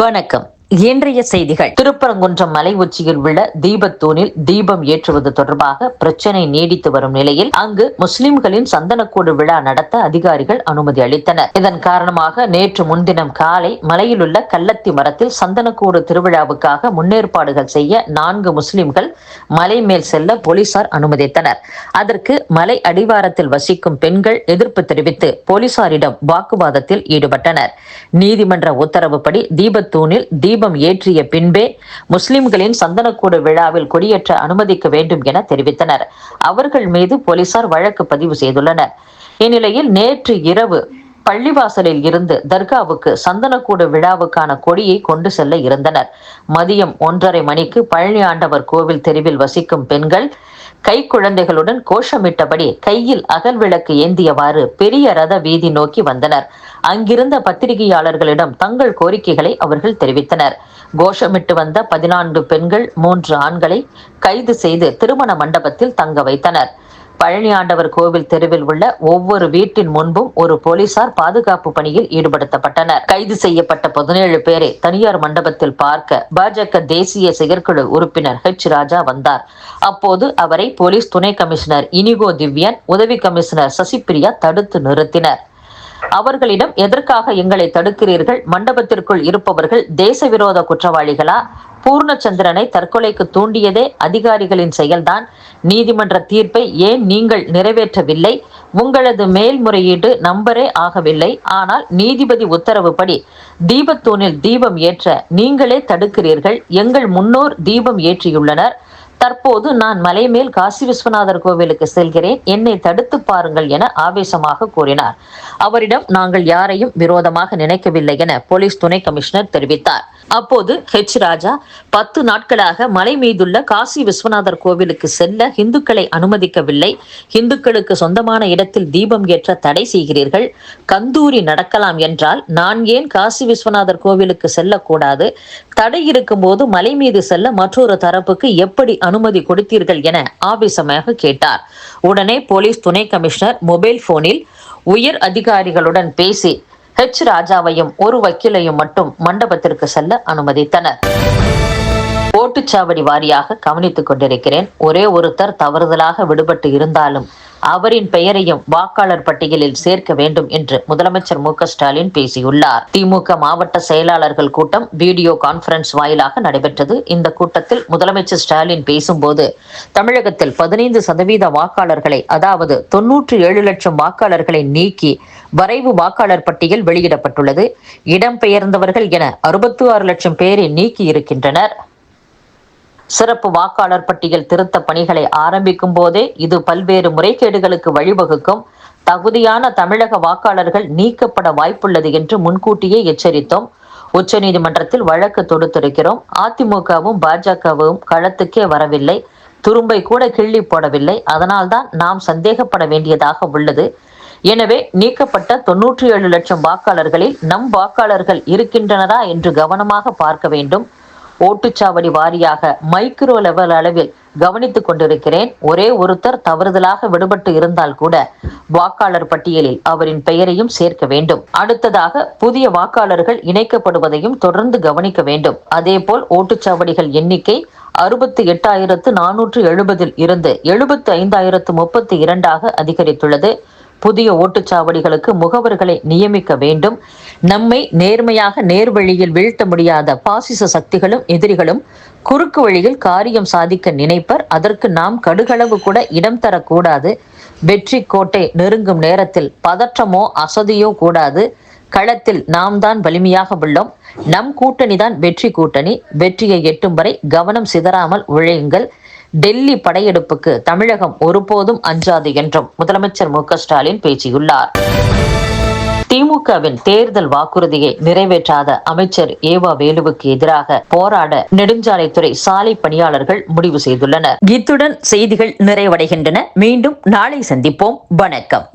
வணக்கம். இன்றைய செய்திகள். திருப்பரங்குன்றம் மலை உச்சியில் உள்ள தீபத்தூணில் தீபம் ஏற்றுவது தொடர்பாக பிரச்சனை நீடித்து வரும் நிலையில் அங்கு முஸ்லிம்களின் சந்தனக்கூடு விழா நடத்த அதிகாரிகள் அனுமதி அளித்தனர். இதன் காரணமாக நேற்று முன்தினம் காலை மலையில் உள்ள கள்ளத்தி மரத்தில் சந்தனக்கூடு திருவிழாவுக்காக முன்னேற்பாடுகள் செய்ய நான்கு முஸ்லிம்கள் மலை மேல் செல்ல போலீசார் அனுமதித்தனர். அதற்கு மலை அடிவாரத்தில் வசிக்கும் பெண்கள் எதிர்ப்பு தெரிவித்து போலீசாரிடம் வாக்குவாதத்தில் ஈடுபட்டனர். நீதிமன்ற உத்தரவுப்படி தீபத்தூணில் தீப தீபம் ஏற்றிய பின்பே முஸ்லிம்களின் சந்தனக்கூடு விழாவில் கொடியேற்ற அனுமதிக்க வேண்டும் என தெரிவித்தனர். அவர்கள் மீது போலீசார் வழக்கு பதிவு செய்துள்ளனர். இந்நிலையில் நேற்று இரவு பள்ளிவாசலில் இருந்து தர்காவுக்கு சந்தனக்கூடு விழாவுக்கான கொடியை கொண்டு செல்ல இருந்தனர். மதியம் ஒன்றரை மணிக்கு பழனி ஆண்டவர் கோவில் தெருவில் வசிக்கும் பெண்கள் கை குழந்தைகளுடன் கோஷமிட்டபடி கையில் அகல் விளக்கு ஏந்தியவாறு பெரிய ரத வீதி நோக்கி வந்தனர். அங்கிருந்த பத்திரிகையாளர்களிடம் தங்கள் கோரிக்கைகளை அவர்கள் தெரிவித்தனர். கோஷமிட்டு வந்த பதினான்கு பெண்கள் மூன்று ஆண்களை கைது செய்து திருமண மண்டபத்தில் தங்க வைத்தனர். பழனி ஆண்டவர் கோவில் தெருவில் உள்ள ஒவ்வொரு வீட்டின் முன்பும் ஒரு போலீசார் பாதுகாப்பு பணியில் ஈடுபடுத்தப்பட்டனர். கைது செய்யப்பட்ட பதினேழு பேரை தனியார் மண்டபத்தில் பார்க்க பாஜக தேசிய செயற்குழு உறுப்பினர் ஹெச் ராஜா வந்தார். அப்போது அவரை போலீஸ் துணை கமிஷனர் இனிகோ திவ்யன் உதவி கமிஷனர் சசிபிரியா தடுத்து நிறுத்தினர். அவர்களிடம் எதற்காக எங்களை தடுக்கிறீர்கள்? மண்டபத்திற்குள் இருப்பவர்கள் தேச விரோத குற்றவாளிகளா? பூர்ணச்சந்திரனை தற்கொலைக்கு தூண்டியதே அதிகாரிகளின் செயல்தான். நீதிமன்ற தீர்ப்பை ஏன் நீங்கள் நிறைவேற்றவில்லை? உங்களது மேல்முறையீடு நம்பரே ஆகவில்லை. ஆனால் நீதிபதி உத்தரவுப்படி தீபத்தூணில் தீபம் ஏற்ற நீங்களே தடுக்கிறீர்கள். எங்கள் முன்னோர் தீபம் ஏற்றியுள்ளனர். தற்போது நான் மலைமேல் காசி விஸ்வநாதர் கோவிலுக்கு செல்கிறேன். என்னை தடுத்து பாருங்கள் என ஆவேசமாக கூறினார். அவரிடம் நாங்கள் யாரையும் விரோதமாக நினைக்கவில்லை என போலீஸ் துணை கமிஷனர் தெரிவித்தார். அப்போது ஹெச் ராஜா பத்து நாட்களாக மலை மீதுள்ள காசி விஸ்வநாதர் கோவிலுக்கு செல்ல இந்துக்களை அனுமதிக்கவில்லை. இந்துக்களுக்கு சொந்தமான இடத்தில் தீபம் ஏற்ற தடை செய்கிறீர்கள். கந்தூரி நடக்கலாம் என்றால் நான் ஏன் காசி விஸ்வநாதர் கோவிலுக்கு செல்லக்கூடாது? தடை இருக்கும்போது மலை மீது செல்ல மற்றொரு தரப்புக்கு எப்படி அனு அனுமதி கொடுத்தீர்கள் என ஆவேசமாக கேட்டார். உடனே போலீஸ் துணை கமிஷனர் மொபைல் போனில் உயர் அதிகாரிகளுடன் பேசி ஹெச் ராஜாவையும் ஒரு வக்கீலையும் மட்டும் மண்டபத்திற்கு செல்ல அனுமதித்தனர். ஓட்டுச்சாவடி வாரியாக கவனித்துக் கொண்டிருக்கிறேன். ஒரே ஒருத்தர் தவறுதலாக விடுபட்டு இருந்தாலும் அவரின் பெயரையும் வாக்காளர் பட்டியலில் சேர்க்க வேண்டும் என்று முதலமைச்சர் மு ஸ்டாலின் பேசியுள்ளார். திமுக மாவட்ட செயலாளர்கள் கூட்டம் வீடியோ கான்பரன்ஸ் வாயிலாக நடைபெற்றது. இந்த கூட்டத்தில் முதலமைச்சர் ஸ்டாலின் பேசும்போது தமிழகத்தில் பதினைந்து சதவீத வாக்காளர்களை அதாவது தொன்னூற்றி ஏழு லட்சம் வாக்காளர்களை நீக்கி வரைவு வாக்காளர் பட்டியல் வெளியிடப்பட்டுள்ளது. இடம்பெயர்ந்தவர்கள் என அறுபத்தி ஆறு லட்சம் பேரை நீக்கி இருக்கின்றனர். சிறப்பு வாக்காளர் பட்டியல் திருத்த பணிகளை ஆரம்பிக்கும் போதே இது பல்வேறு முறைகேடுகளுக்கு வழிவகுக்கும். தகுதியான தமிழக வாக்காளர்கள் நீக்கப்பட வாய்ப்புள்ளது என்று முன்கூட்டியே எச்சரித்தோம். உச்சநீதிமன்றத்தில் வழக்கு தொடுத்திருக்கிறோம். அதிமுகவும் பாஜகவும் களத்துக்கே வரவில்லை. துரும்பை கூட கிள்ளி போடவில்லை. அதனால்தான் நாம் சந்தேகப்பட வேண்டியதாக உள்ளது. எனவே நீக்கப்பட்ட தொன்னூற்றி ஏழு லட்சம் வாக்காளர்களில் நம் வாக்காளர்கள் இருக்கின்றனரா என்று கவனமாக பார்க்க வேண்டும். ஓட்டுச்சாவடி வாரியாக மைக்ரோ லெவல் அளவில் கவனித்துக் கொண்டிருக்கிறேன். ஒரே ஒருத்தர் தவறுதலாக விடுபட்டு இருந்தால் கூட வாக்காளர் பட்டியலில் அவரின் பெயரையும் சேர்க்க வேண்டும். அடுத்ததாக புதிய வாக்காளர்கள் இணைக்கப்படுவதையும் தொடர்ந்து கவனிக்க வேண்டும். அதேபோல் ஓட்டுச்சாவடிகள் எண்ணிக்கை அறுபத்தி எட்டாயிரத்து நானூற்று எழுபதில் இருந்து எழுபத்தி ஐந்தாயிரத்து முப்பத்தி இரண்டாக அதிகரித்துள்ளது. புதிய ஓட்டுச்சாவடிகளுக்கு முகவர்களை நியமிக்க வேண்டும். நம்மை நேர்மையாக நேர்வழியில் வீழ்த்த முடியாத பாசிச சக்திகளும் எதிரிகளும் குறுக்கு வழியில் காரியம் சாதிக்க நினைப்பர். அதற்கு நாம் கடுகளவு கூட இடம் தரக்கூடாது. வெற்றி கோட்டை நெருங்கும் நேரத்தில் பதற்றமோ அசதியோ கூடாது. களத்தில் நாம் தான் வலிமையாக உள்ளோம். நம் கூட்டணி தான் வெற்றி கூட்டணி. வெற்றியை எட்டும் வரை கவனம் சிதறாமல் உழையுங்கள். டெல்லி படையெடுப்புக்கு தமிழகம் ஒருபோதும் அஞ்சாது என்றும் முதலமைச்சர் மு ஸ்டாலின் பேசியுள்ளார். திமுகவின் தேர்தல் வாக்குறுதியை நிறைவேற்றாத அமைச்சர் ஏவா வேலுவுக்கு எதிராக போராட நெடுஞ்சாலைத்துறை சாலை பணியாளர்கள் முடிவு செய்துள்ளனர். இத்துடன் செய்திகள் நிறைவடைகின்றன. மீண்டும் நாளை சந்திப்போம். வணக்கம்.